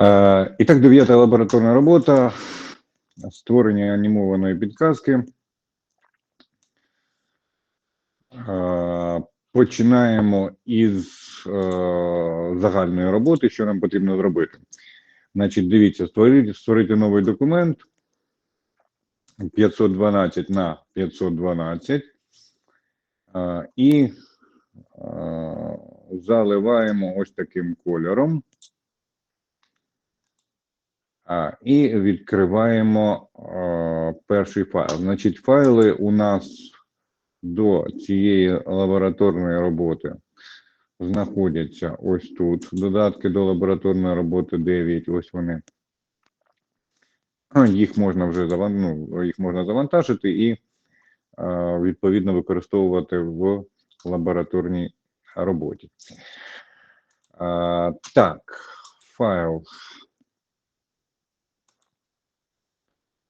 Е, І так, дев'ята лабораторна робота. Створення анімованої підказки. Е, Починаємо із е, загальної роботи, що нам потрібно зробити. Значить, дивіться, створити, створити новий документ 512 на 512 е, і заливаємо ось таким кольором. І відкриваємо перший файл. Значить, файли у нас до цієї лабораторної роботи знаходяться ось тут. Додатки до лабораторної роботи 9, ось вони. Їх можна вже ну, їх можна завантажити і відповідно використовувати в лабораторній роботі. Так, файл. а,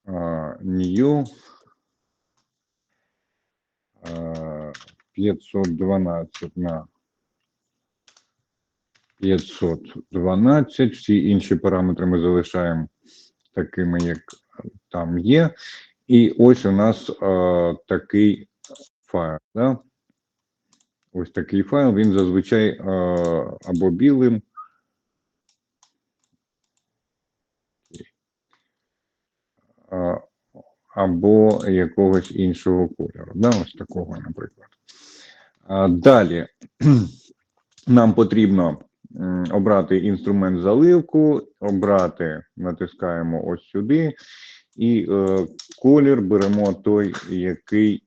new а, 512 на 512. Всі інші параметри ми залишаємо такими, як там є. І ось у нас а, такий файл. Да? Ось такий файл, він зазвичай а, або білим, або якогось іншого кольору. Да? Ось такого, наприклад. Далі нам потрібно обрати інструмент заливку, обрати, натискаємо ось сюди, і е, колір беремо той, який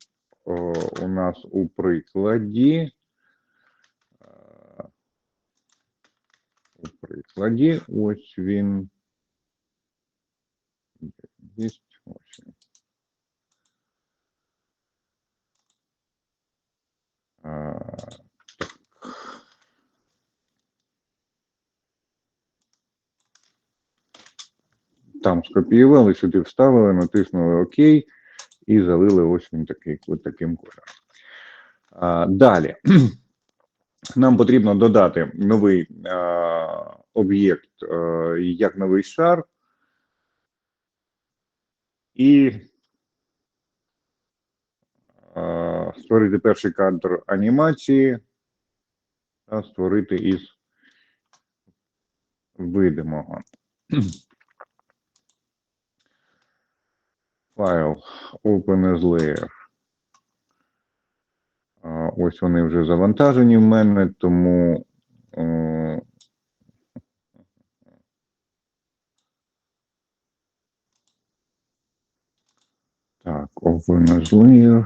у нас у прикладі. Е, У прикладі, ось він. Є ось він. А, так. Там скопіювали, сюди вставили, натиснули ОК і залили ось він такий, от таким кольором. Далі. Нам потрібно додати новий об'єкт а, як новий шар. І а, створити перший кадр анімації та створити із видимого. Файл Open as Layer. Ось вони вже завантажені в мене, тому е,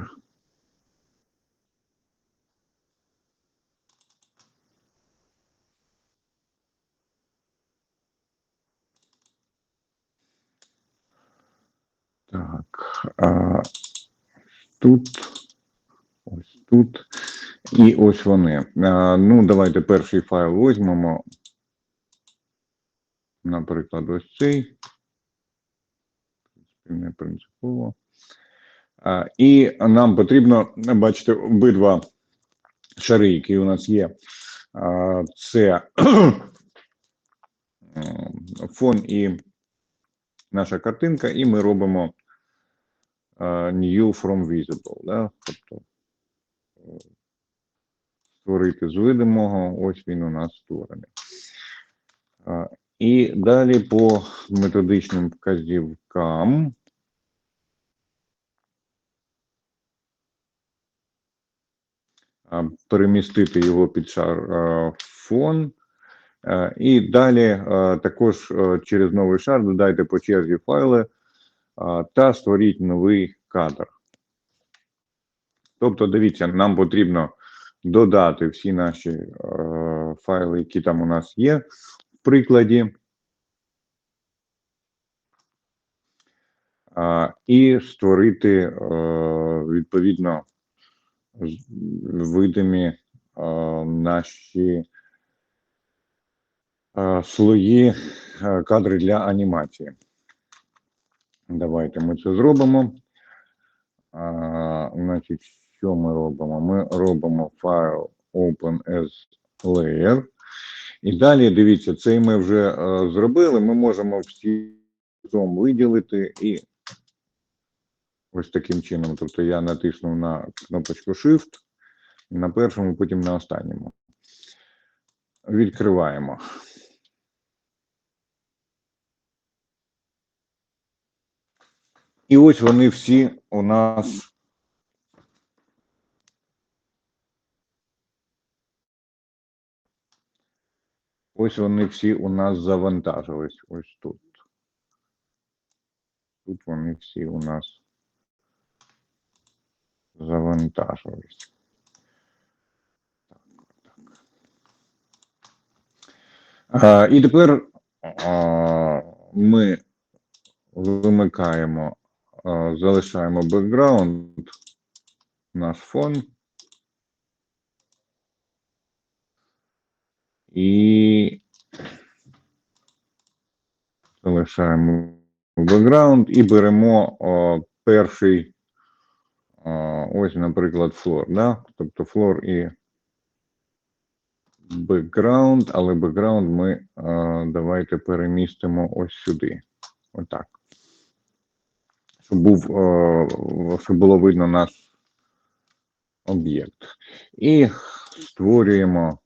так, а, тут, ось тут, і ось вони. А, ну, давайте перший файл візьмемо. Наприклад, ось цей. Не принципово. І нам потрібно бачите обидва шари, які у нас є. Це фон і наша картинка, і ми робимо new from visible. Да? Тобто е, створити з видимого, ось він у нас створений. І далі по методичним вказівкам. а, Перемістити його під шар фон. І далі також через новий шар додайте по черзі файли та створіть новий кадр. Тобто, дивіться, нам потрібно додати всі наші файли, які там у нас є в прикладі. І створити відповідно видимі е, наші е, слої е, кадри для анімації. Давайте ми це зробимо. А, значить, що ми робимо? Ми робимо файл Open as Layer І далі дивіться, це ми вже е, зробили. Ми можемо всі виділити і ось таким чином. Тобто я натиснув на кнопочку Shift на першому, потім на останньому. Відкриваємо. І ось вони всі у нас. Ось вони всі у нас завантажились. Ось тут. Тут вони всі у нас завантажились. А, і тепер а, ми вимикаємо, а, залишаємо бекграунд, наш фон. І залишаємо бекграунд і беремо о, перший, ось, наприклад, флор. Да? Тобто флор і бекграунд, але бекграунд ми давайте перемістимо ось сюди. Отак. Щоб був, щоб було видно наш об'єкт. І створюємо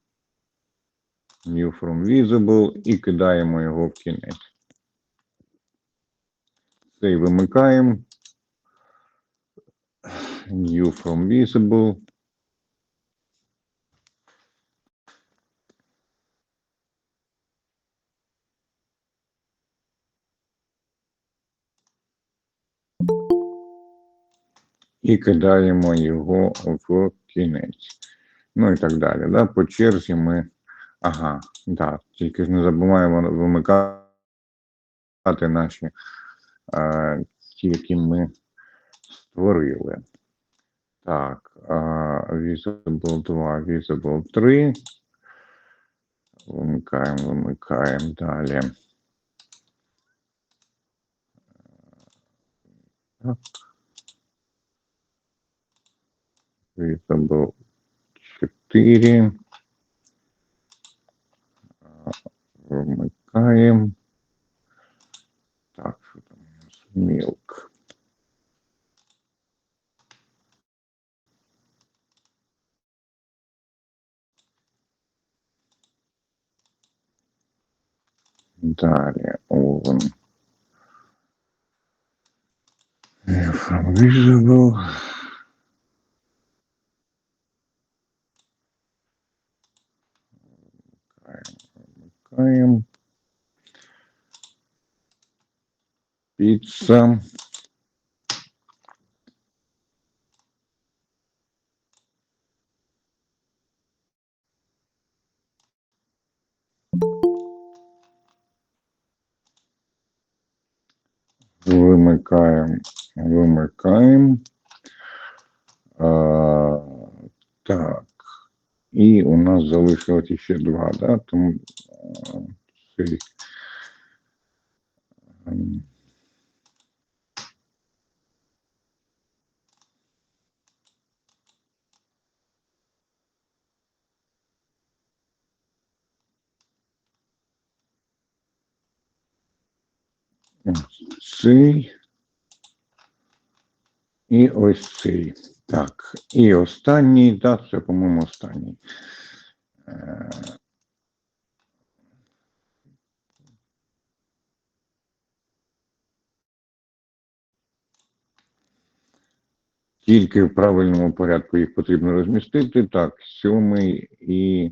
New from Visible і кидаємо його в кінець. Цей вимикаємо. New from Visible. І кидаємо його в кінець. Ну і так далі. Да? По черзі ми. Ага, да. Тільки ж не забуваємо вимикати наші е, які ми створили. Так, е, Visible 2, Visible 3. Вимикаємо, вимикаємо далі. Так. Visible 4. Вмикаємо. Так, що там у нас? Milk. Далі Oven. From visible. Вмикаємо. Піца. Вимикаємо, вимикаємо. А, так. І у нас залишилось ще два, да? Тому а, цей, ем, ось цей. І ось цей. Так. І останній, да, це, по-моєму, останній. Е, Тільки в правильному порядку їх потрібно розмістити. Так, сьомий і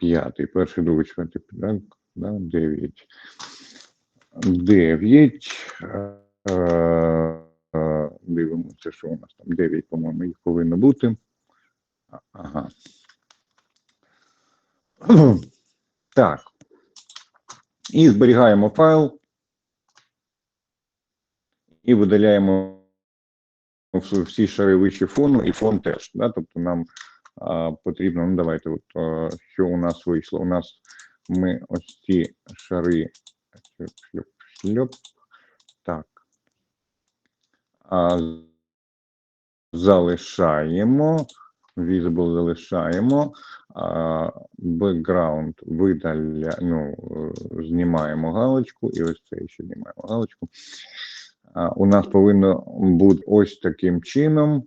п'ятий. Перший, другий, четвертий, так, да, дев'ять. Дев'ять. Дивимося, що у нас там. Дев'ять, по-моєму, їх повинно бути. Ага. Так. І зберігаємо файл. І видаляємо всі шари вище фону і фон теж. Да? Тобто нам а, потрібно, ну давайте, от, а, що у нас вийшло. У нас ми ось ці шари шльоп, шльоп, шльоп. Залишаємо. Visible залишаємо. а, Background видаля, ну, знімаємо галочку, і ось це ще знімаємо галочку. У нас повинно бути ось таким чином,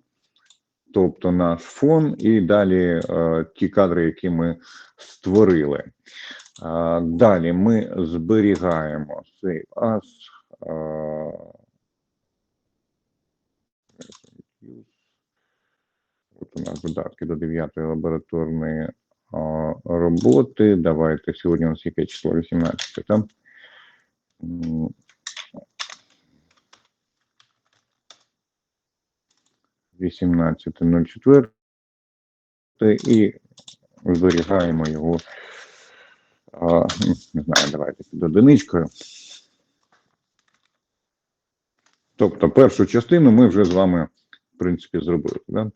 тобто наш фон, і далі ті кадри, які ми створили. Далі ми зберігаємо Save As От у нас додатки до 9 лабораторної а, роботи. Давайте сьогодні у нас яке число 18, так? 18.04 і зберігаємо його. а, Не знаю, давайте під одиничкою. Тобто першу частину ми вже з вами, в принципі, зробили. Да?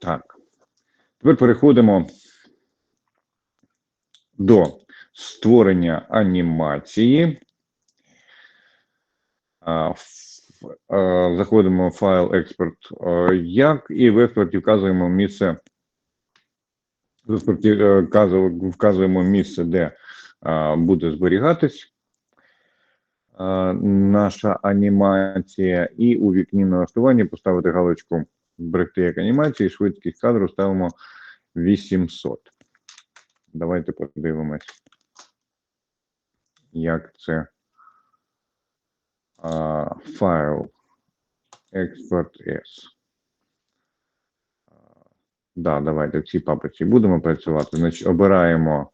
Так. Тепер переходимо до створення анімації. Заходимо в файл експорт як і в експорті вказуємо місце. В експорті е, вказуємо місце, де буде зберігатись наша анімація, і у вікні налаштування поставити галочку зберегти як анімацію, і швидкість кадру ставимо 800. Давайте подивимось, як це а, файл export S. А, Да, давайте в цій папці будемо працювати. Значить, обираємо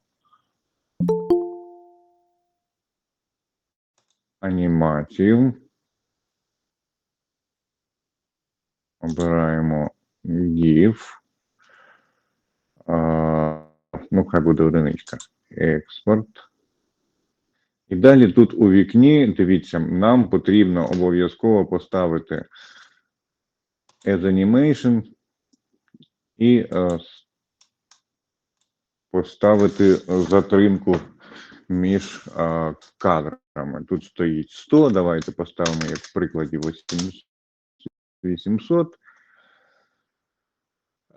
анімацію. Обираємо GIF. А, ну, хай буде одиничка. Експорт. І далі тут у вікні, дивіться, нам потрібно обов'язково поставити as animation і е, поставити затримку між е, кадрами. Тут стоїть 100, давайте поставимо, як в прикладі 800. 800.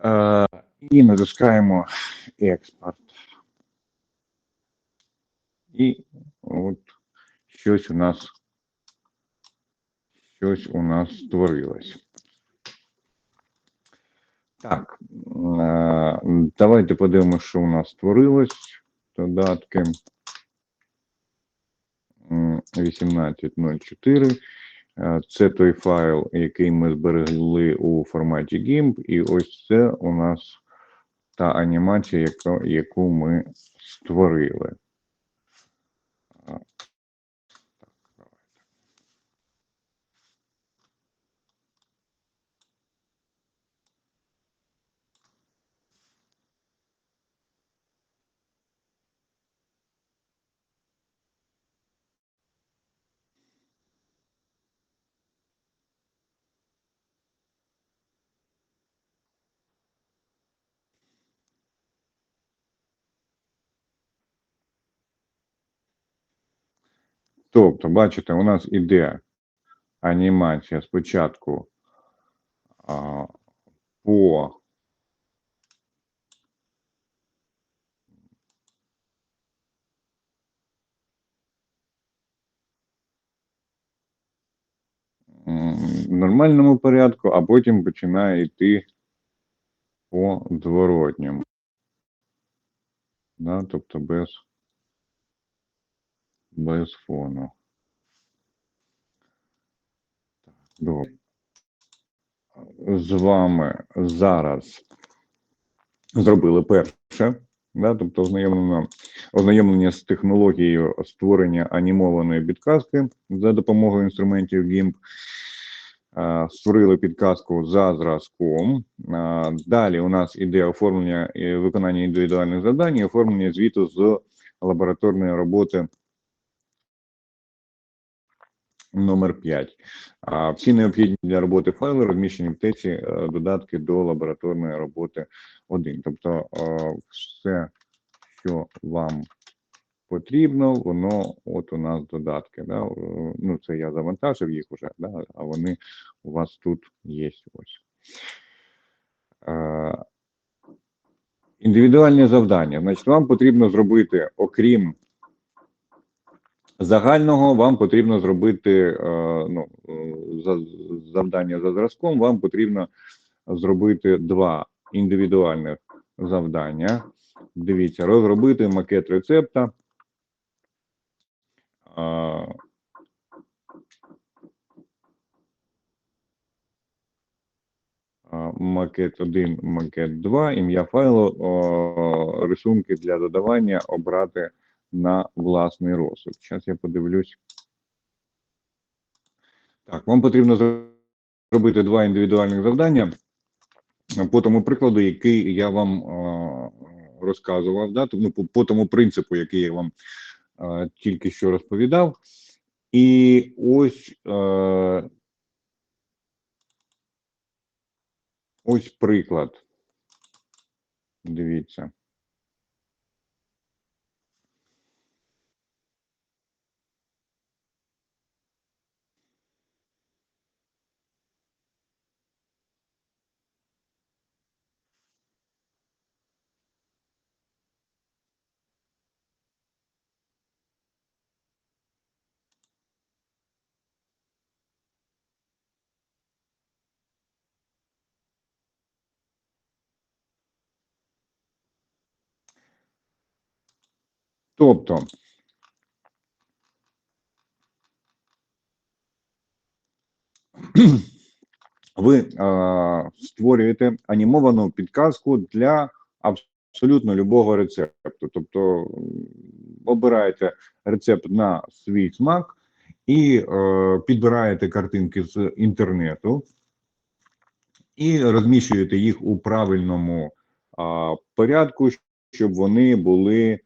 Е, і натискаємо експорт. І от щось у нас щось у нас створилось. Так, е, давайте подивимося, що у нас створилось. Додатки М, 18.04. Е, Це той файл, який ми зберегли у форматі GIMP, і ось це у нас та анімація, яку ми створили. Тобто, бачите, у нас іде анімація спочатку а, по нормальному порядку, а потім починає йти по зворотньому. Да, тобто без, без фону. Добре. З вами зараз зробили перше, да, тобто ознайомлено, ознайомлення з технологією створення анімованої підказки за допомогою інструментів GIMP. Створили підказку за зразком. Далі у нас іде оформлення і виконання індивідуальних завдань і оформлення звіту з лабораторної роботи номер 5. А всі необхідні для роботи файли розміщені в теці е, додатки до лабораторної роботи 1. Тобто е, все, що вам потрібно, воно от у нас додатки. Да? е, Ну, це я завантажив їх вже, да? а вони у вас тут є ось. Е, Індивідуальні завдання. Значить, вам потрібно зробити, окрім загального, вам потрібно зробити е, ну, е, за, завдання за зразком, вам потрібно зробити два індивідуальних завдання. Дивіться, розробити макет рецепта. А, Макет 1, макет 2, ім'я файлу, рисунки для додавання обрати на власний розсуд. Зараз я подивлюсь. Так, вам потрібно зробити два індивідуальних завдання по тому прикладу, який я вам е, розказував, да, ну, по, тому принципу, який я вам е, тільки що розповідав. І ось е, ось приклад. Дивіться. Тобто, ви е, створюєте анімовану підказку для абсолютно любого рецепту. Тобто обираєте рецепт на свій смак і е, підбираєте картинки з інтернету і розміщуєте їх у правильному а, порядку, щоб вони були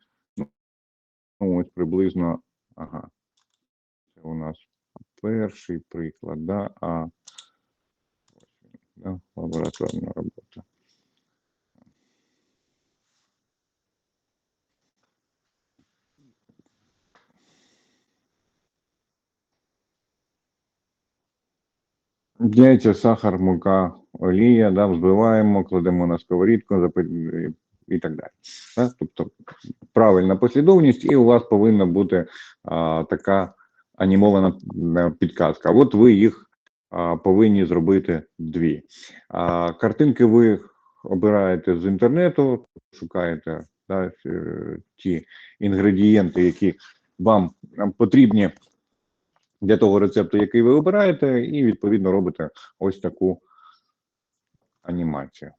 ну, ось приблизно. Ага, це у нас перший приклад, да, а да, лабораторна робота. Яйця, сахар, мука, олія, да, взбиваємо, кладемо на сковорідку і так далі. Да? Тобто правильна послідовність, і у вас повинна бути а, така анімована е, підказка. От ви їх а, повинні зробити дві. А, картинки ви обираєте з інтернету, шукаєте да, е, ті інгредієнти, які вам е, потрібні для того рецепту, який ви обираєте, і відповідно робите ось таку анімацію.